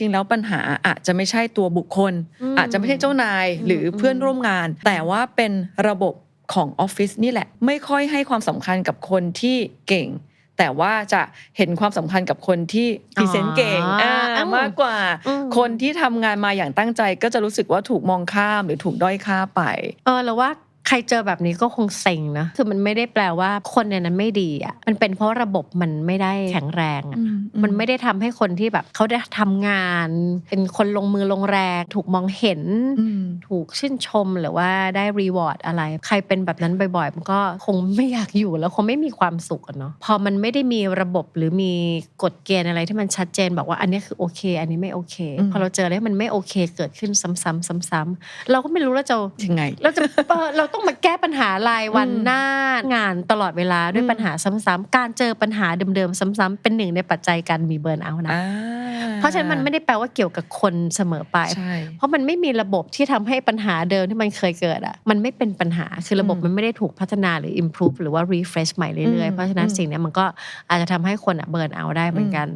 ริง ๆ แล้วปัญหาอาจจะไม่ใช่ตัวบุคคลอืมอาจจะไม่ใช่เจ้านายอืมหรือเพื่อนร่วมงาน แต่ว่าเป็นระบบของออฟฟิศนี่แหละ ไม่ค่อยให้ความสำคัญกับคนที่เก่ง แต่ว่าจะเห็นความสำคัญกับคนที่พรีเซนต์เก่งอ๋ออ่าอืมมากกว่าอืมคนที่ทำงานมาอย่างตั้งใจก็จะรู้สึกว่าถูกมองข้ามหรือถูกด้อยค่าไป เออแล้วว่า ใครเจอแบบนี้ก็คงเซ็งนะคือมันไม่ได้แปลว่าคนในนั้นไม่ดีอะมันเป็นเพราะระบบมันไม่ได้แข็งแรงอะอืมมันไม่ได้ทำให้คนที่แบบเขาได้ทำงาน เป็นคนลงมือลงแรง ถูกมองเห็นอืมถูกชื่นชมหรือว่าได้รีวอร์ดอะไร ใครเป็นแบบนั้นบ่อยๆมันก็คงไม่อยากอยู่แล้วคงไม่มีความสุขอะเนาะพอมันไม่ได้มีระบบหรือมีกฎเกณฑ์อะไรที่มันชัดเจนบอกว่าอันนี้คือโอเค อันนี้ไม่โอเคอืมพอเราเจออะไรที่มันไม่โอเคเกิดขึ้นซ้ำๆซ้ำๆเราก็ไม่รู้เราจะยังไงเราจะเอ่อเราต้องมาแก้ปัญหารายวันอืมหน้างานตลอดเวลาด้วยอืมปัญหาซ้ำๆการเจอปัญหาเดิมๆซ้ำๆเป็นหนึ่งในปัจจัยการมีเบิร์นเอาท์นะอ่าเพราะฉะนั้นมันไม่ได้แปลว่าเกี่ยวกับคนเสมอไปใช่เพราะมันไม่มีระบบที่ทำให้ปัญหาเดิมที่มันเคยเกิดอะมันไม่เป็นปัญหาคือระบบอืมมันไม่ได้ถูกพัฒนาหรือ improve หรือว่า refresh ใหม่เรื่อยอืมๆเพราะฉะนั้นอืมสิ่งเนี้ยมันก็อาจจะทำให้คนอะเบิร์นเอาได้เหมือนกัน